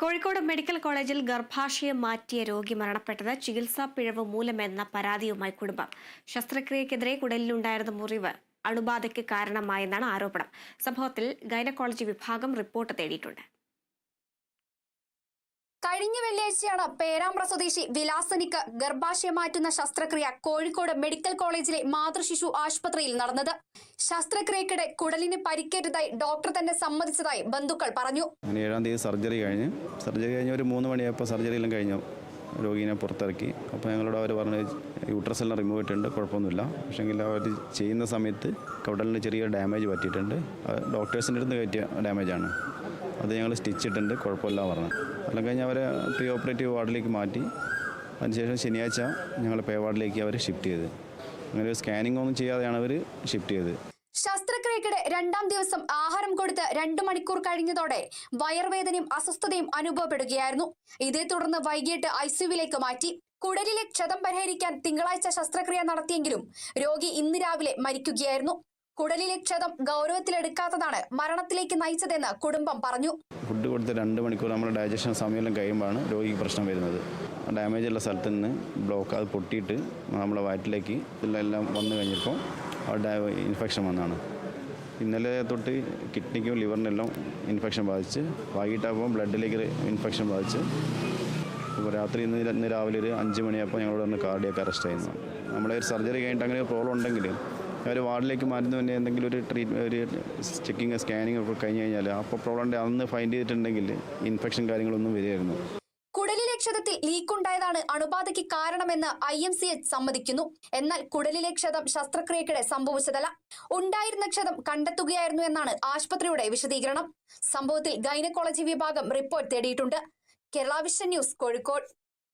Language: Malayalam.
കോഴിക്കോട് മെഡിക്കൽ കോളേജിൽ ഗർഭാശയം മാറ്റിയ രോഗി മരണപ്പെട്ടത് ചികിത്സാ പിഴവ് മൂലമെന്ന പരാതിയുമായി കുടുംബം. ശസ്ത്രക്രിയക്കെതിരെ കുടലിലുണ്ടായിരുന്ന മുറിവ് അണുബാധയ്ക്ക് കാരണമായെന്നാണ് ആരോപണം. സംഭവത്തിൽ ഗൈനക്കോളജി വിഭാഗം റിപ്പോർട്ട് തേടിയിട്ടുണ്ട്. കഴിഞ്ഞ വെള്ളിയാഴ്ചയാണ് പേരാമ്പ്ര സ്വദേശി വിലാസനിക്ക് ഗർഭാശയം മാറ്റുന്ന ശസ്ത്രക്രിയ കോഴിക്കോട് മെഡിക്കൽ കോളേജിലെ മാതൃശിശു ആശുപത്രിയിൽ നടന്നത്. ശസ്ത്രക്രിയക്കിടെ കുടലിന് പരിക്കേറ്റതായി ഡോക്ടർ തന്നെ സമ്മതിച്ചതായി ബന്ധുക്കൾ പറഞ്ഞു. ഏഴാം തീയതി സർജറി കഴിഞ്ഞ് സർജറി കഴിഞ്ഞ് ഒരു മൂന്ന് മണിയായപ്പോൾ സർജറി എല്ലാം കഴിഞ്ഞു. രോഗീനെ പുറത്തിറക്കി. അപ്പോൾ ഞങ്ങളോട് അവർ പറഞ്ഞു യൂട്രസ് എല്ലാം റിമൂവ് ചെയ്തിട്ടുണ്ട് കുഴപ്പമൊന്നുമില്ല. പക്ഷേങ്കിൽ അവർ ചെയ്യുന്ന സമയത്ത് കുടലിന് ചെറിയ ഡാമേജ് പറ്റിയിട്ടുണ്ട്. ഡോക്ടേഴ്സിന്റെ അടുത്ത് കയറ്റിയ ഡാമേജാണ് അത് ഞങ്ങൾ സ്റ്റിച്ച് ഇട്ടിട്ടുണ്ട് കുഴപ്പമില്ല പറഞ്ഞു. എല്ലാം കഴിഞ്ഞ് അവരെ പ്രീ ഓപ്പറേറ്റീവ് വാർഡിലേക്ക് മാറ്റി. അതിനുശേഷം ശനിയാഴ്ച ഞങ്ങൾ പേ വാർഡിലേക്ക് അവർ ഷിഫ്റ്റ് ചെയ്ത്. അങ്ങനെ സ്കാനിംഗ് ഒന്നും ചെയ്യാതെയാണ് അവർ ഷിഫ്റ്റ് ചെയ്ത്. ശസ്ത്രക്രിയക്കിടെ രണ്ടാം ദിവസം ആഹാരം കൊടുത്ത് രണ്ടു മണിക്കൂർ കഴിഞ്ഞതോടെ വയർവേദനയും അസ്വസ്ഥതയും അനുഭവപ്പെടുകയായിരുന്നു. ഇതേ തുടർന്ന് വൈകിട്ട് ഐസിയുവിലേക്ക് മാറ്റി. കുടലിലെ ക്ഷതം പരിഹരിക്കാൻ തിങ്കളാഴ്ച ശസ്ത്രക്രിയ നടത്തിയെങ്കിലും രോഗി ഇന്ന് രാവിലെ മരിക്കുകയായിരുന്നു. കുടലിലെ ക്ഷതം ഗൗരവത്തിലെടുക്കാത്തതാണ് മരണത്തിലേക്ക് നയിച്ചതെന്ന് കുടുംബം പറഞ്ഞു. ഫുഡ് കൊടുത്ത് രണ്ട് മണിക്കൂർ നമ്മൾ ഡൈജഷൻ സമയമെല്ലാം കഴിയുമ്പോഴാണ് രോഗിക്ക് പ്രശ്നം വരുന്നത്. ഡാമേജ് ഉള്ള സ്ഥലത്ത് നിന്ന് ബ്ലോക്ക് അത് പൊട്ടിയിട്ട് നമ്മുടെ വയറ്റിലേക്ക് ഇതിലെല്ലാം വന്നു കഴിഞ്ഞപ്പോൾ അവിടെ ഇൻഫെക്ഷൻ വന്നാണ് ഇന്നലെ തൊട്ട് കിഡ്നിക്കും ലിവറിനെല്ലാം ഇൻഫെക്ഷൻ ബാധിച്ച് വൈകിട്ടാകുമ്പോൾ ബ്ലഡിലേക്ക് ഇൻഫെക്ഷൻ ബാധിച്ച് ഇപ്പോൾ രാത്രി ഇന്ന് ഇന്ന് രാവിലെ ഒരു അഞ്ച് മണിയാകുമ്പോൾ ഞങ്ങളോട് ഒന്ന് കാർഡിയൊക്കെ അറസ്റ്റ് ആയിരുന്നു നമ്മളെ ഒരു സർജറി കഴിഞ്ഞിട്ട് അങ്ങനെ പ്രോബ്ലം ഉണ്ടെങ്കിൽ അവർ വാർഡിലേക്ക് മാറ്റുന്ന തന്നെ എന്തെങ്കിലും ഒരു ട്രീറ്റ് ഒരു ചെക്കിങ് സ്കാനിങ് ഒക്കെ കഴിഞ്ഞ് കഴിഞ്ഞാൽ അപ്പോൾ പ്രോബ്ലം അന്ന് ഫൈൻഡ് ചെയ്തിട്ടുണ്ടെങ്കിൽ ഇൻഫെക്ഷൻ കാര്യങ്ങളൊന്നും വരികയായിരുന്നു. കുടലിലെ ലീക്ക് ഉണ്ടായതാണ് അണുബാധയ്ക്ക് കാരണമെന്ന് ഐ എം സി എച്ച് സമ്മതിക്കുന്നു. എന്നാൽ കുടലിലെ ക്ഷതം ശസ്ത്രക്രിയക്കിടെ സംഭവിച്ചതല്ല. ഉണ്ടായിരുന്ന ക്ഷതം കണ്ടെത്തുകയായിരുന്നു എന്നാണ് ആശുപത്രിയുടെ വിശദീകരണം. സംഭവത്തിൽ ഗൈനക്കോളജി വിഭാഗം റിപ്പോർട്ട് തേടിയിട്ടുണ്ട്. Kerala vision news Kozhikode.